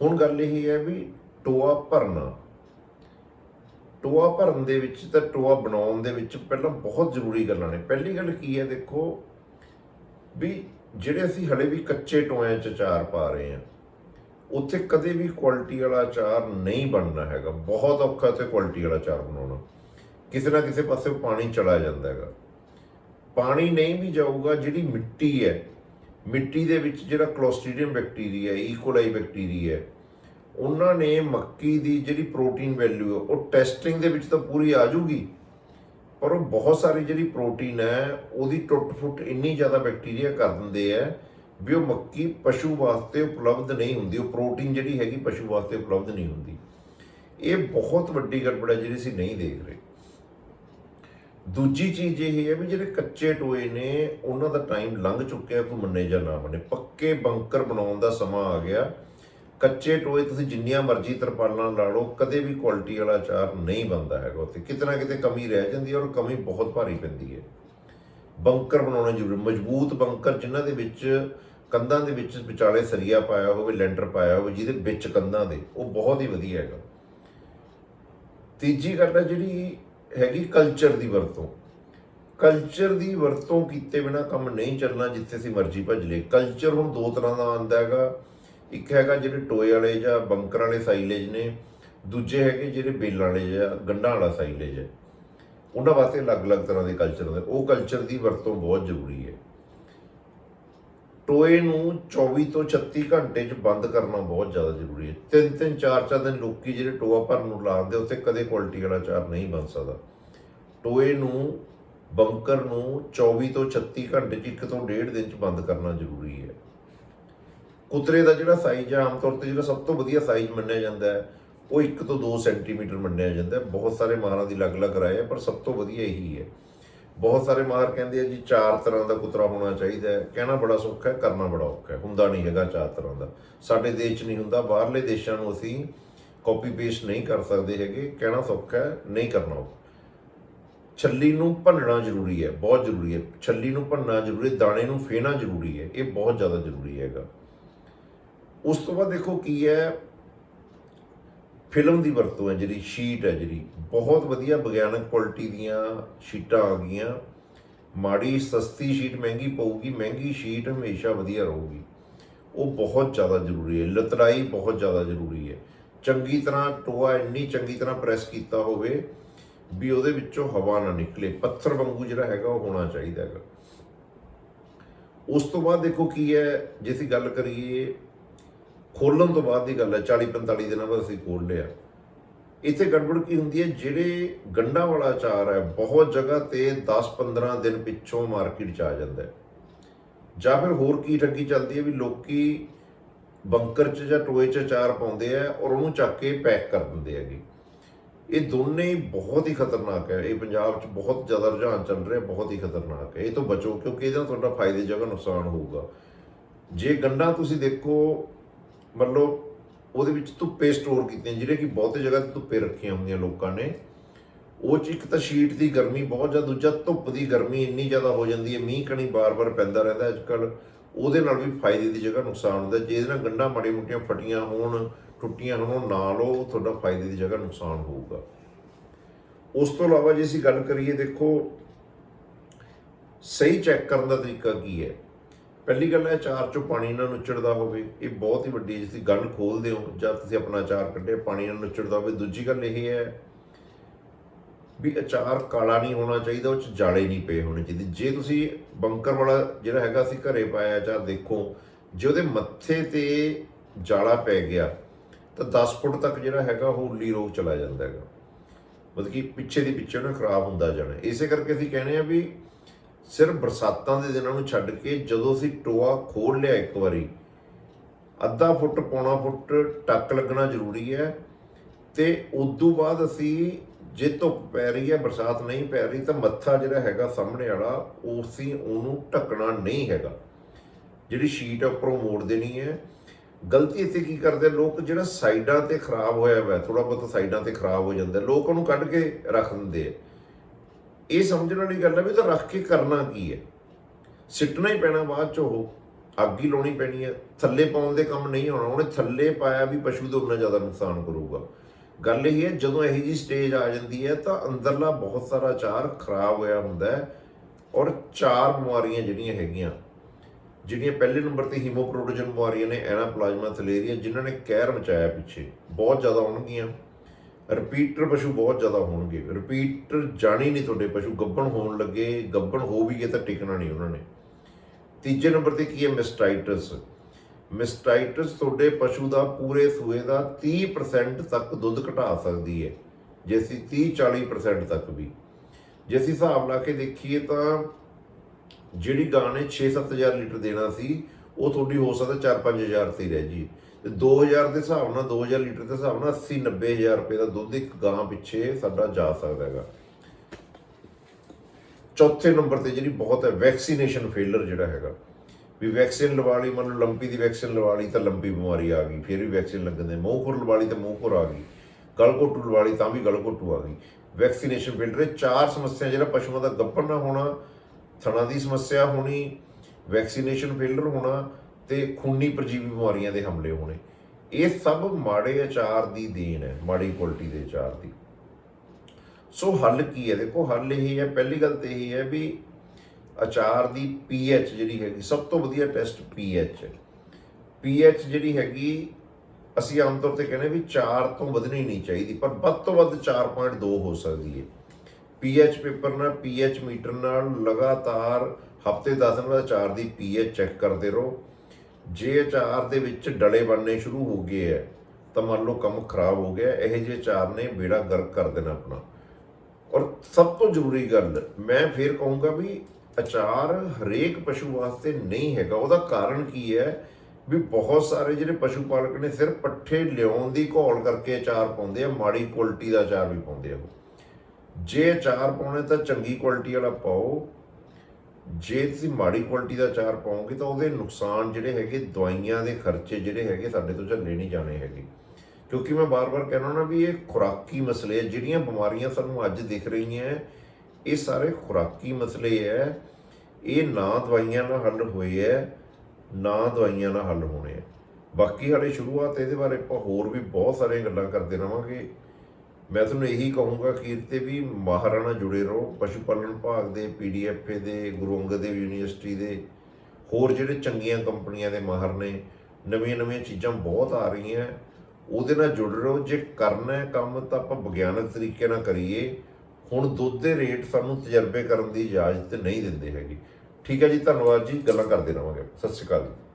ਹੁਣ ਗੱਲ ਇਹ ਹੈ ਵੀ ਟੋਆ ਭਰਨਾ। ਟੋਆ ਭਰਨ ਦੇ ਵਿੱਚ ਤਾਂ ਟੋਆ ਬਣਾਉਣ ਦੇ ਵਿੱਚ ਪਹਿਲਾਂ ਬਹੁਤ ਜ਼ਰੂਰੀ ਗੱਲਾਂ ਨੇ। ਪਹਿਲੀ ਗੱਲ ਕੀ ਹੈ ਦੇਖੋ ਵੀ ਜਿਹੜੇ ਅਸੀਂ ਹਲੇ ਵੀ ਕੱਚੇ ਟੋਇਆਂ 'ਚ ਚਾਰ ਪਾ ਰਹੇ ਹਾਂ, ਉੱਥੇ ਕਦੇ ਵੀ ਕੁਆਲਿਟੀ ਵਾਲਾ ਅਚਾਰ ਨਹੀਂ ਬਣਨਾ ਹੈਗਾ। ਬਹੁਤ ਔਖਾ ਉੱਥੇ ਕੁਆਲਿਟੀ ਵਾਲਾ ਚਾਰ ਬਣਾਉਣਾ। ਕਿਸੇ ਨਾ ਕਿਸੇ ਪਾਸੇ ਪਾਣੀ ਚਲਾ ਜਾਂਦਾ ਹੈਗਾ। ਪਾਣੀ ਨਹੀਂ ਵੀ ਜਾਊਗਾ, ਜਿਹੜੀ ਮਿੱਟੀ ਹੈ ਮਿੱਟੀ ਦੇ ਵਿੱਚ ਜਿਹੜਾ ਕਲੋਸਟ੍ਰੀਡੀਅਮ ਬੈਕਟੀਰੀਆ ਈਕੋਲਾਈ ਬੈਕਟੀਰੀਆ ਹੈ, ਉਹਨਾਂ ਨੇ ਮੱਕੀ ਦੀ ਜਿਹੜੀ ਪ੍ਰੋਟੀਨ ਵੈਲਿਊ ਹੈ, ਉਹ ਟੈਸਟਿੰਗ ਦੇ ਵਿੱਚ ਤਾਂ ਪੂਰੀ ਆ ਜੂਗੀ ਪਰ ਉਹ ਬਹੁਤ ਸਾਰੀ ਜਿਹੜੀ ਪ੍ਰੋਟੀਨ ਹੈ, ਉਹਦੀ ਟੁੱਟ-ਫੁੱਟ ਇੰਨੀ ਜ਼ਿਆਦਾ ਬੈਕਟੀਰੀਆ ਕਰ ਦਿੰਦੇ ਆ ਵੀ ਉਹ ਮੱਕੀ ਪਸ਼ੂ ਵਾਸਤੇ ਉਪਲਬਧ ਨਹੀਂ ਹੁੰਦੀ, ਉਹ ਪ੍ਰੋਟੀਨ ਜਿਹੜੀ ਹੈਗੀ ਪਸ਼ੂ ਵਾਸਤੇ ਉਪਲਬਧ ਨਹੀਂ ਹੁੰਦੀ। ਇਹ ਬਹੁਤ ਵੱਡੀ ਗੜਬੜ ਹੈ ਜਿਹੜੀ ਅਸੀਂ ਨਹੀਂ ਦੇਖ ਰਹੇ। ਦੂਜੀ ਚੀਜ਼ ਇਹ ਹੈ ਵੀ ਜਿਹੜੇ ਕੱਚੇ ਟੋਏ ਨੇ, ਉਹਨਾਂ ਦਾ ਟਾਈਮ ਲੰਘ ਚੁੱਕਿਆ ਕੋਈ ਮੰਨੇ ਜਾਂ ਨਾ ਮੰਨੇ। ਪੱਕੇ ਬੰਕਰ ਬਣਾਉਣ ਦਾ ਸਮਾਂ ਆ ਗਿਆ। ਕੱਚੇ ਟੋਏ ਤੁਸੀਂ ਜਿੰਨੀਆਂ ਮਰਜ਼ੀ ਤਰਪਾਲਾਂ ਲਾ ਲਓ, ਕਦੇ ਵੀ ਕੁਆਲਿਟੀ ਵਾਲਾ ਅਚਾਰ ਨਹੀਂ ਬਣਦਾ ਹੈਗਾ ਉੱਥੇ। ਕਿਤੇ ਨਾ ਕਿਤੇ ਕਮੀ ਰਹਿ ਜਾਂਦੀ ਹੈ ਔਰ ਕਮੀ ਬਹੁਤ ਭਾਰੀ ਪੈਂਦੀ ਹੈ। ਬੰਕਰ ਬਣਾਉਣਾ ਜ਼ਰੂਰੀ, ਮਜ਼ਬੂਤ ਬੰਕਰ ਜਿਨ੍ਹਾਂ ਦੇ ਵਿੱਚ ਕੰਧਾਂ ਦੇ ਵਿੱਚ ਵਿਚਾਲੇ ਸਰੀਆ ਪਾਇਆ ਹੋਵੇ ਲੈਂਟਰ ਪਾਇਆ ਹੋਵੇ, ਜਿਹਦੇ ਵਿੱਚ ਕੰਧਾਂ ਦੇ, ਉਹ ਬਹੁਤ ਹੀ ਵਧੀਆ ਹੈਗਾ। ਤੀਜੀ ਗੱਲ ਹੈ ਜਿਹੜੀ ਹੈਗੀ ਕਲਚਰ ਦੀ ਵਰਤੋਂ। ਕਲਚਰ ਦੀ ਵਰਤੋਂ ਕੀਤੇ ਬਿਨਾ ਕੰਮ ਨਹੀਂ ਚੱਲਣਾ ਜਿੱਥੇ ਅਸੀਂ ਮਰਜ਼ੀ ਭੱਜ ਲਏ ਕਲਚਰ ਹੁਣ ਦੋ ਤਰ੍ਹਾਂ ਦਾ ਆਂਦਾ ਹੈਗਾ। ਇੱਕ ਹੈਗਾ ਜਿਹੜੇ ਟੋਏ ਵਾਲੇ ਜਾਂ ਬੰਕਰ ਵਾਲੇ ਸਾਈਲੇਜ ਨੇ। ਦੂਜੇ ਹੈਗੇ ਜਿਹੜੇ ਬੇਲਾਂ ਵਾਲੇ ਜਾਂ ਗੰਢਾਂ ਵਾਲਾ ਸਾਈਲੇਜ ਹੈ। ਉਹਨਾਂ ਵਾਸਤੇ ਅਲੱਗ-ਅਲੱਗ ਤਰ੍ਹਾਂ ਦੇ ਕਲਚਰ ਹੁੰਦੇ। ਉਹ ਕਲਚਰ ਦੀ ਵਰਤੋਂ ਬਹੁਤ ਜ਼ਰੂਰੀ ਹੈ। ਟੋਏ ਨੂੰ 24 ਤੋਂ 36 ਘੰਟੇ 'ਚ ਬੰਦ ਕਰਨਾ ਬਹੁਤ ਜ਼ਿਆਦਾ ਜ਼ਰੂਰੀ ਹੈ। ਤਿੰਨ ਤਿੰਨ, ਚਾਰ ਚਾਰ ਦਿਨ ਲੋਕੀ ਜਿਹੜੇ ਟੋਆ ਭਰਨ ਨੂੰ ਲਾਉਂਦੇ ਉੱਥੇ ਕਦੇ ਕੁਆਲਿਟੀ ਵਾਲਾ ਚਾਰ ਨਹੀਂ ਬਣ ਸਕਦਾ। ਟੋਏ ਨੂੰ, ਬੰਕਰ ਨੂੰ 24 ਤੋਂ 36 ਘੰਟੇ 'ਚ ਇੱਕ ਤੋਂ ਡੇਢ ਦਿਨ 'ਚ ਬੰਦ ਕਰਨਾ ਜ਼ਰੂਰੀ ਹੈ। ਕੁਤਰੇ ਦਾ ਜਿਹੜਾ ਸਾਈਜ਼ ਹੈ, ਆਮ ਤੌਰ ਤੇ ਜਿਹੜਾ ਸਭ ਤੋਂ ਵਧੀਆ ਸਾਈਜ਼ ਮੰਨਿਆ ਜਾਂਦਾ ਹੈ, ਉਹ 1 ਤੋਂ 2 ਸੈਂਟੀਮੀਟਰ ਮੰਨਿਆ ਜਾਂਦਾ ਹੈ। ਬਹੁਤ ਸਾਰੇ ਮਾਰਾਂ ਦੀ ਅਲੱਗ-ਅਲੱਗ ਰਾਏ ਹੈ, ਪਰ ਸਭ ਤੋਂ ਵਧੀਆ ਇਹੀ ਹੈ। ਬਹੁਤ ਸਾਰੇ ਮਾਹਰ ਕਹਿੰਦੇ ਆ ਜੀ, ਚਾਰ ਤਰ੍ਹਾਂ ਦਾ ਕੁਤਰਾ ਹੋਣਾ ਚਾਹੀਦਾ ਹੈ। ਕਹਿਣਾ ਬੜਾ ਸੌਖਾ ਹੈ, ਕਰਨਾ ਬੜਾ ਔਖਾ ਹੈ। ਹੁੰਦਾ ਨਹੀਂ ਹੈਗਾ ਚਾਰ ਤਰ੍ਹਾਂ ਦਾ। ਸਾਡੇ ਦੇਸ਼ 'ਚ ਨਹੀਂ ਹੁੰਦਾ, ਬਾਹਰਲੇ ਦੇਸ਼ਾਂ ਨੂੰ ਅਸੀਂ ਕਾਪੀ ਪੇਸਟ ਨਹੀਂ ਕਰ ਸਕਦੇ ਹੈਗੇ। ਕਹਿਣਾ ਸੌਖਾ ਹੈ, ਨਹੀਂ ਕਰਨਾ ਔਖਾ। ਛੱਲੀ ਨੂੰ ਭੰਨਣਾ ਜ਼ਰੂਰੀ ਹੈ, ਬਹੁਤ ਜ਼ਰੂਰੀ ਹੈ। ਛੱਲੀ ਨੂੰ ਭੰਨਣਾ ਜ਼ਰੂਰੀ ਹੈ, ਦਾਣੇ ਨੂੰ ਫੇਣਾ ਜ਼ਰੂਰੀ ਹੈ। ਇਹ ਬਹੁਤ ਜ਼ਿਆਦਾ ਜ਼ਰੂਰੀ ਹੈਗਾ। ਉਸ ਤੋਂ ਬਾਅਦ ਦੇਖੋ ਕੀ ਹੈ ਫਿਲਮ ਦੀ ਵਰਤੋਂ ਹੈ, ਜਿਹੜੀ ਸ਼ੀਟ ਹੈ ਜਿਹੜੀ। ਬਹੁਤ ਵਧੀਆ ਵਿਗਿਆਨਕ ਕੁਆਲਿਟੀ ਦੀਆਂ ਸ਼ੀਟਾਂ ਆ ਗਈਆਂ। ਮਾੜੀ ਸਸਤੀ ਸ਼ੀਟ ਮਹਿੰਗੀ ਪਊਗੀ, ਮਹਿੰਗੀ ਸ਼ੀਟ ਹਮੇਸ਼ਾ ਵਧੀਆ ਰਹੂਗੀ। ਉਹ ਬਹੁਤ ਜ਼ਿਆਦਾ ਜ਼ਰੂਰੀ ਹੈ, ਲਤਰਾਈ ਬਹੁਤ ਜ਼ਿਆਦਾ ਜ਼ਰੂਰੀ ਹੈ। ਚੰਗੀ ਤਰ੍ਹਾਂ ਟੋਆ ਇੰਨੀ ਚੰਗੀ ਤਰ੍ਹਾਂ ਪ੍ਰੈਸ ਕੀਤਾ ਹੋਵੇ ਵੀ ਉਹਦੇ ਵਿੱਚੋਂ ਹਵਾ ਨਾ ਨਿਕਲੇ। ਪੱਥਰ ਵਾਂਗੂ ਜਿਹੜਾ ਹੈਗਾ ਉਹ ਹੋਣਾ ਚਾਹੀਦਾ ਹੈਗਾ। ਉਸ ਤੋਂ ਬਾਅਦ ਦੇਖੋ ਕੀ ਹੈ, ਜੇ ਅਸੀਂ ਗੱਲ ਕਰੀਏ ਖੋਲਣ ਤੋਂ ਬਾਅਦ ਦੀ ਗੱਲ ਹੈ 40 45 ਦਿਨਾਂ ਬਾਅਦ ਅਸੀਂ ਖੋਲ ਲਿਆ। ਇੱਥੇ ਗੜਬੜ ਕੀ ਹੁੰਦੀ ਹੈ? ਜਿਹੜੇ ਗੰਡਾ ਵਾਲਾ ਅਚਾਰ ਹੈ, ਬਹੁਤ ਜਗ੍ਹਾ ਤੇ 10 15 ਦਿਨ ਪਿੱਛੋਂ ਮਾਰਕੀਟ 'ਚ ਆ ਜਾਂਦਾ ਹੈ। ਜਾਂ ਫਿਰ ਹੋਰ ਕੀ ਠੱਗੀ ਚੱਲਦੀ ਹੈ ਵੀ ਲੋਕੀ ਬੰਕਰ 'ਚ ਜਾਂ ਟੋਏ 'ਚ ਅਚਾਰ ਪਾਉਂਦੇ ਆ ਔਰ ਉਹਨੂੰ ਚੱਕ ਕੇ ਪੈਕ ਕਰ ਦਿੰਦੇ ਹੈਗੇ। ਇਹ ਦੋਨੇ ਹੀ ਬਹੁਤ ਹੀ ਖਤਰਨਾਕ ਹੈ। ਇਹ ਪੰਜਾਬ 'ਚ ਬਹੁਤ ਜ਼ਿਆਦਾ ਰੁਝਾਨ ਚੱਲ ਰਿਹਾ, ਬਹੁਤ ਹੀ ਖਤਰਨਾਕ ਹੈ। ਇਹ ਤੋਂ ਬਚੋ, ਕਿਉਂਕਿ ਇਹਦਾ ਤੁਹਾਡਾ ਫਾਇਦੇ ਜਗ੍ਹਾ ਨੁਕਸਾਨ ਹੋਊਗਾ। ਜੇ ਗੰਡਾ ਤੁਸੀਂ ਦੇਖੋ ਮਤਲਬ ਉਹਦੇ ਵਿੱਚ ਧੁੱਪੇ ਸਟੋਰ ਕੀਤੇ ਜਿਹੜੇ ਕਿ ਬਹੁਤੇ ਜਗ੍ਹਾ ਤੇ ਧੁੱਪੇ ਰੱਖੀਆਂ ਹੁੰਦੀਆਂ ਲੋਕਾਂ ਨੇ, ਉਹ ਚ ਇੱਕ ਤਾਂ ਸ਼ੀਟ ਦੀ ਗਰਮੀ ਬਹੁਤ ਜ਼ਿਆਦਾ, ਦੂਜਾ ਧੁੱਪ ਦੀ ਗਰਮੀ ਇੰਨੀ ਜ਼ਿਆਦਾ ਹੋ ਜਾਂਦੀ ਹੈ, ਮੀਂਹ ਕਣੀ ਬਾਰ-ਬਾਰ ਪੈਂਦਾ ਰਹਿੰਦਾ ਅੱਜ ਕੱਲ ਉਹਦੇ ਨਾਲ ਵੀ ਫਾਇਦੇ ਦੀ ਜਗ੍ਹਾ ਨੁਕਸਾਨ ਹੁੰਦਾ, ਜੇ ਇਹਦੇ ਨਾਲ ਗੰਢਾਂ ਮਾੜੀ ਮੋਟੀਆਂ ਫਟੀਆਂ ਹੋਣ, ਟੁੱਟੀਆਂ ਹੋਣ, ਉਹ ਨਾ ਲਓ, ਤੁਹਾਡਾ ਫਾਇਦੇ ਦੀ ਜਗ੍ਹਾ ਨੁਕਸਾਨ ਹੋਊਗਾ। ਉਸ ਤੋਂ ਇਲਾਵਾ ਜੇ ਅਸੀਂ ਗੱਲ ਕਰੀਏ, ਦੇਖੋ, ਸਹੀ ਚੈੱਕ ਕਰਨ ਦਾ ਤਰੀਕਾ ਕੀ ਹੈ? ਪਹਿਲੀ ਗੱਲ ਹੈ ਅਚਾਰ ਚੋਂ ਪਾਣੀ ਨਾ ਨੁੱਚੜਦਾ ਹੋਵੇ। ਇਹ ਬਹੁਤ ਹੀ ਵੱਡੀ ਹੈ। ਜੇ ਤੁਸੀਂ ਗੰਢ ਖੋਲਦੇ ਹੋ ਜਾਂ ਤੁਸੀਂ ਆਪਣਾ ਅਚਾਰ ਕੱਢਿਆ ਪਾਣੀ ਨਾਲ ਨੁੱਚੜਦਾ ਹੋਵੇ। ਦੂਜੀ ਗੱਲ ਇਹ ਹੈ ਵੀ ਅਚਾਰ ਕਾਲਾ ਨਹੀਂ ਹੋਣਾ ਚਾਹੀਦਾ, ਉਹ ਚ ਜਾਲੇ ਨਹੀਂ ਪਏ ਹੋਣੇ ਚਾਹੀਦੇ। ਜੇ ਤੁਸੀਂ ਬੰਕਰ ਵਾਲਾ ਜਿਹੜਾ ਹੈਗਾ ਅਸੀਂ ਘਰੇ ਪਾਇਆ ਅਚਾਰ, ਦੇਖੋ, ਜੇ ਉਹਦੇ ਮੱਥੇ ਤੇ ਜਾਲਾ ਪੈ ਗਿਆ, ਤਾਂ 10 ਫੁੱਟ ਤੱਕ ਜਿਹੜਾ ਹੈਗਾ, ਉਹ ਉੱਲੀ ਰੋਗ ਚਲਾ ਜਾਂਦਾ ਹੈਗਾ। ਮਤਲਬ ਕਿ ਪਿੱਛੇ ਦੀ ਪਿੱਛੇ ਉਹਨੇ ਖਰਾਬ ਹੁੰਦਾ ਜਾਣਾ। ਇਸੇ ਕਰਕੇ ਅਸੀਂ ਕਹਿੰਦੇ ਆ ਵੀ ਸਿਰਫ ਬਰਸਾਤਾਂ ਦੇ ਦਿਨਾਂ ਨੂੰ ਛੱਡ ਕੇ ਜਦੋਂ ਅਸੀਂ ਟੋਆ ਖੋਲ ਲਿਆ ਇੱਕ ਵਾਰੀ, ਅੱਧਾ ਫੁੱਟ, ਪੌਣਾ ਫੁੱਟ ਟੱਕ ਲੱਗਣਾ ਜ਼ਰੂਰੀ ਹੈ ਤੇ ਉਦੋਂ ਬਾਅਦ ਅਸੀਂ ਜੇ ਧੁੱਪ ਪੈ ਰਹੀ ਹੈ, ਬਰਸਾਤ ਨਹੀਂ ਪੈ ਰਹੀ ਤਾਂ ਮੱਥਾ ਜਿਹੜਾ ਹੈਗਾ ਸਾਹਮਣੇ ਵਾਲਾ, ਉਹ ਉਹਨੂੰ ਢੱਕਣਾ ਨਹੀਂ ਹੈਗਾ। ਜਿਹੜੀ ਸ਼ੀਟ ਉੱਪਰੋਂ ਮੋੜ ਦੇਣੀ ਹੈ। ਗਲਤੀ ਇੱਥੇ ਕੀ ਕਰਦੇ ਲੋਕ ਜਿਹੜਾ ਸਾਈਡਾਂ ਤੇ ਖਰਾਬ ਹੋਇਆ ਹੋਇਆ ਥੋੜਾ ਬਹੁਤ ਸਾਈਡਾਂ ਤੇ ਖਰਾਬ ਹੋ ਜਾਂਦਾ, ਲੋਕ ਉਹਨੂੰ ਕੱਢ ਕੇ ਰੱਖ ਦਿੰਦੇ ਆ। ਇਹ ਸਮਝਣ ਵਾਲੀ ਗੱਲ ਹੈ ਵੀ ਤਾਂ ਰੱਖ ਕੇ ਕਰਨਾ ਕੀ ਹੈ? ਸਿੱਟਣਾ ਹੀ ਪੈਣਾ ਬਾਅਦ ਚ ਉਹ। ਅੱਗ ਹੀ ਲਾਉਣੀ ਪੈਣੀ ਹੈ ਥੱਲੇ ਪਾਉਣ ਦੇ ਕੰਮ ਨਹੀਂ ਹੋਣਾ। ਉਹਨੇ ਥੱਲੇ ਪਾਇਆ ਵੀ ਪਸ਼ੂ ਦਾ ਉਨਾ ਜ਼ਿਆਦਾ ਨੁਕਸਾਨ ਕਰੂਗਾ। ਗੱਲ ਇਹ ਹੈ, ਜਦੋਂ ਇਹੋ ਜੀ ਸਟੇਜ ਆ ਜਾਂਦੀ ਹੈ, ਤਾਂ ਅੰਦਰਲਾ ਬਹੁਤ ਸਾਰਾ ਚਾਰ ਖਰਾਬ ਹੋਇਆ ਹੁੰਦਾ ਹੈ ਔਰ ਚਾਰ ਬਿਮਾਰੀਆਂ ਜਿਹੜੀਆਂ ਹੈਗੀਆਂ, ਜਿਹੜੀਆਂ ਪਹਿਲੇ ਨੰਬਰ ਤੇ ਹੀਮੋਪ੍ਰੋਟੋਜਨ ਬਿਮਾਰੀਆਂ ਨੇ, ਐਨਾਪਲਾਜ਼ਮਾ, ਥਲੇਰੀਆ, ਜਿਨ੍ਹਾਂ ਨੇ ਕਹਿਰ ਮਚਾਇਆ ਪਿੱਛੇ, ਬਹੁਤ ਜ਼ਿਆਦਾ ਹੋਣਗੀਆਂ ਰਿਪੀਟਰ ਪਸ਼ੂ ਬਹੁਤ ਜ਼ਿਆਦਾ ਹੋਣਗੇ। ਰਿਪੀਟਰ ਜਾਣੀ ਨਹੀਂ ਤੁਹਾਡੇ ਪਸ਼ੂ ਗੱਬਣ ਹੋਣ ਲੱਗੇ ਗੱਬਣ ਹੋ ਵੀ ਗਏ ਤਾਂ ਟਿਕਣਾ ਨਹੀਂ ਉਹਨਾਂ ਨੇ। ਤੀਜੇ ਨੰਬਰ ਤੇ ਕੀ ਹੈ? ਮਿਸਟਾਈਟਸ ਮਿਸਟਾਈਟਸ ਤੁਹਾਡੇ ਪਸ਼ੂ ਦਾ ਪੂਰੇ ਸੂਏ ਦਾ 30% ਤੱਕ ਦੁੱਧ ਘਟਾ ਸਕਦੀ ਹੈ। ਜੇ ਅਸੀਂ 30 40% ਤੱਕ ਵੀ। ਜੇ ਅਸੀਂ ਹਿਸਾਬ ਲਾ ਕੇ ਦੇਖੀਏ ਤਾਂ ਜਿਹੜੀ ਗਾਂ ਨੇ 6-7000 ਲੀਟਰ ਦੇਣਾ ਸੀ, ਉਹ ਤੁਹਾਡੀ ਹੋ ਸਕਦਾ 4-5000 ਤੇ ਰਹਿ ਜੀ ਤੇ 2000 ਦੇ ਹਿਸਾਬ ਨਾਲ 2000 ਲੀਟਰ ਦੇ ਹਿਸਾਬ ਨਾਲ 80-90000 ਰੁਪਏ ਦਾ ਦੁੱਧ ਇੱਕ ਗਾਂ ਪਿੱਛੇ ਸਾਡਾ ਜਾ ਸਕਦਾ ਹੈਗਾ। ਚੌਥੇ ਨੰਬਰ ਤੇ ਜਿਹੜੀ ਬਹੁਤ ਹੈ ਵੈਕਸੀਨੇਸ਼ਨ ਫੇਲਰ ਜਿਹੜਾ ਹੈਗਾ। ਵੀ ਵੈਕਸੀਨ ਲਵਾ ਲਈ, ਮੰਨ ਲਓ ਲੰਪੀ ਦੀ ਵੈਕਸੀਨ ਲਵਾ ਲਈ ਤਾਂ ਲੰਪੀ ਬਿਮਾਰੀ ਆ ਗਈ, ਫਿਰ ਵੀ ਵੈਕਸੀਨ ਲੱਗਣ ਦੇ, ਮੂੰਹ ਖੁਰ ਲਵਾ ਲਈ ਤਾਂ ਮੂੰਹ ਖੁਰ ਆ ਗਈ ਗਲਘੋਟੂ ਲਵਾ ਲਈ ਤਾਂ ਵੀ ਗਲਘੋਟੂ ਆ ਗਈ। ਵੈਕਸੀਨੇਸ਼ਨ ਫੇਲਰ ਇਹ ਚਾਰ ਸਮੱਸਿਆ ਜਿਹੜਾ ਪਸ਼ੂਆਂ ਦਾ ਗੱਭਣ ਨਾ ਹੋਣਾ, ਥਣਾ ਦੀ ਸਮੱਸਿਆ ਹੋਣੀ ਵੈਕਸੀਨੇਸ਼ਨ ਫੇਲਰ ਹੋਣਾ ਤੇ ਖੂਨੀ ਪਰਜੀਵੀ ਬਿਮਾਰੀਆਂ ਦੇ ਹਮਲੇ ਹੋਣੇ। ਇਹ ਸਭ ਮਾੜੇ ਆਚਾਰ ਦੀ ਦੇਣ ਹੈ, ਮਾੜੀ ਕੁਆਲਿਟੀ ਦੇ ਆਚਾਰ ਦੀ। ਸੋ ਹੱਲ ਕੀ ਹੈ? ਦੇਖੋ, ਹੱਲ ਇਹ ਹੈ, ਪਹਿਲੀ ਗੱਲ ਤੇ ਇਹ ਹੈ ਵੀ ਅਚਾਰ ਦੀ ਪੀਐਚ ਜਿਹੜੀ ਹੈਗੀ, ਸਭ ਤੋਂ ਵਧੀਆ ਟੈਸਟ ਪੀਐਚ ਹੈ। ਪੀਐਚ ਜਿਹੜੀ ਹੈਗੀ, ਅਸੀਂ ਆਮ ਤੌਰ ਤੇ ਕਹਿੰਦੇ ਵੀ 4 ਤੋਂ ਵਧਣੀ ਨਹੀਂ ਚਾਹੀਦੀ, ਪਰ ਵੱਧ ਤੋਂ ਵੱਧ 4.2 ਹੋ ਸਕਦੀ ਹੈ। ਪੀਐਚ ਪੇਪਰ ਨਾਲ ਪੀਐਚ ਮੀਟਰ ਨਾਲ ਲਗਾਤਾਰ ਹਫ਼ਤੇ 10 ਦਿਨ ਬਾਅਦ ਅਚਾਰ ਦੀ ਪੀਐਚ ਚੈੱਕ ਕਰਦੇ ਰਹੋ। ਜੇ ਅਚਾਰ ਦੇ ਵਿੱਚ ਡਲੇ ਬਣਨੇ ਸ਼ੁਰੂ ਹੋ ਗਏ ਹੈ ਤਾਂ ਮੰਨ ਲਓ ਕੰਮ ਖਰਾਬ ਹੋ ਗਿਆ, ਇਹ ਜਿਹੇ ਅਚਾਰ ਨੇ ਬੇੜਾ ਗਰਕ ਕਰ ਦੇਣਾ ਆਪਣਾ। ਔਰ ਸਭ ਤੋਂ ਜ਼ਰੂਰੀ ਗੱਲ, ਮੈਂ ਫੇਰ ਕਹੂੰਗਾ ਵੀ ਅਚਾਰ ਹਰੇਕ ਪਸ਼ੂ ਵਾਸਤੇ ਨਹੀਂ ਹੈਗਾ। ਉਹਦਾ ਕਾਰਨ ਕੀ ਹੈ ਵੀ ਬਹੁਤ ਸਾਰੇ ਜਿਹੜੇ ਪਸ਼ੂ ਪਾਲਕ ਨੇ ਸਿਰਫ ਪੱਠੇ ਲਿਆਉਣ ਦੀ ਘੋਲ ਕਰਕੇ ਅਚਾਰ ਪਾਉਂਦੇ ਆ, ਮਾੜੀ ਕੁਆਲਿਟੀ ਦਾ ਅਚਾਰ ਵੀ ਪਾਉਂਦੇ ਆ ਉਹ। ਜੇ ਅਚਾਰ ਪਾਉਣੇ ਤਾਂ ਚੰਗੀ ਕੁਆਲਿਟੀ ਵਾਲਾ ਪਾਓ ਜੇ ਤੁਸੀਂ ਮਾੜੀ ਕੁਆਲਿਟੀ ਦਾ ਅਚਾਰ ਪਾਓਗੇ ਤਾਂ ਉਹਦੇ ਨੁਕਸਾਨ ਜਿਹੜੇ ਹੈਗੇ, ਦਵਾਈਆਂ ਦੇ ਖਰਚੇ ਜਿਹੜੇ ਹੈਗੇ ਸਾਡੇ ਤੋਂ ਝੱਲੇ ਨਹੀਂ ਜਾਣੇ ਹੈਗੇ। ਕਿਉਂਕਿ ਮੈਂ ਬਾਰ-ਬਾਰ ਕਹਿਣਾ ਨਾ ਵੀ ਇਹ ਖੁਰਾਕੀ ਮਸਲੇ ਹੈ ਜਿਹੜੀਆਂ ਬਿਮਾਰੀਆਂ ਸਾਨੂੰ ਅੱਜ ਦਿਖ ਰਹੀਆਂ ਇਹ ਸਾਰੇ ਖੁਰਾਕੀ ਮਸਲੇ ਹੈ ਇਹ ਨਾ ਦਵਾਈਆਂ ਨਾਲ ਹੱਲ ਹੋਏ ਹੈ ਨਾ ਦਵਾਈਆਂ ਨਾਲ ਹੱਲ ਹੋਣੇ ਹੈ ਬਾਕੀ ਹਾਲੇ ਸ਼ੁਰੂਆਤ ਇਹਦੇ ਬਾਰੇ ਆਪਾਂ ਹੋਰ ਵੀ ਬਹੁਤ ਸਾਰੀਆਂ ਗੱਲਾਂ ਕਰਦੇ ਰਵਾਂਗੇ। ਮੈਂ ਤੁਹਾਨੂੰ ਇਹੀ ਕਹੂੰਗਾ ਕਿ ਤੇ ਵੀ ਮਾਹਰਾਂ ਨਾਲ ਜੁੜੇ ਰਹੋ। ਪਸ਼ੂ ਪਾਲਣ ਵਿਭਾਗ ਦੇ ਪੀਡੀਐਫ ਦੇ, ਗੁਰੂ ਅੰਗਦ ਦੇਵ ਯੂਨੀਵਰਸਿਟੀ ਦੇ, ਹੋਰ ਜਿਹੜੇ ਚੰਗੀਆਂ ਕੰਪਨੀਆਂ ਦੇ ਮਾਹਰ ਨੇ, ਨਵੀਆਂ ਨਵੀਆਂ ਚੀਜ਼ਾਂ ਬਹੁਤ ਆ ਰਹੀਆਂ। ਉਹਦੇ ਨਾਲ ਜੁੜ ਰਹੋ। ਜੇ ਕਰਨਾ ਹੈ ਕੰਮ ਤਾਂ ਆਪਾਂ ਵਿਗਿਆਨਕ ਤਰੀਕੇ ਨਾਲ ਕਰੀਏ। ਹੁਣ ਦੁੱਧ ਦੇ ਰੇਟ ਸਾਨੂੰ ਤਜਰਬੇ ਕਰਨ ਦੀ ਇਜਾਜ਼ਤ ਨਹੀਂ ਦਿੰਦੇ ਹੈਗੇ। ਠੀਕ ਹੈ ਜੀ, ਧੰਨਵਾਦ ਜੀ। ਗੱਲਾਂ ਕਰਦੇ ਰਹਾਂਗੇ ਸਤਿ ਸ਼੍ਰੀ ਅਕਾਲ ਜੀ।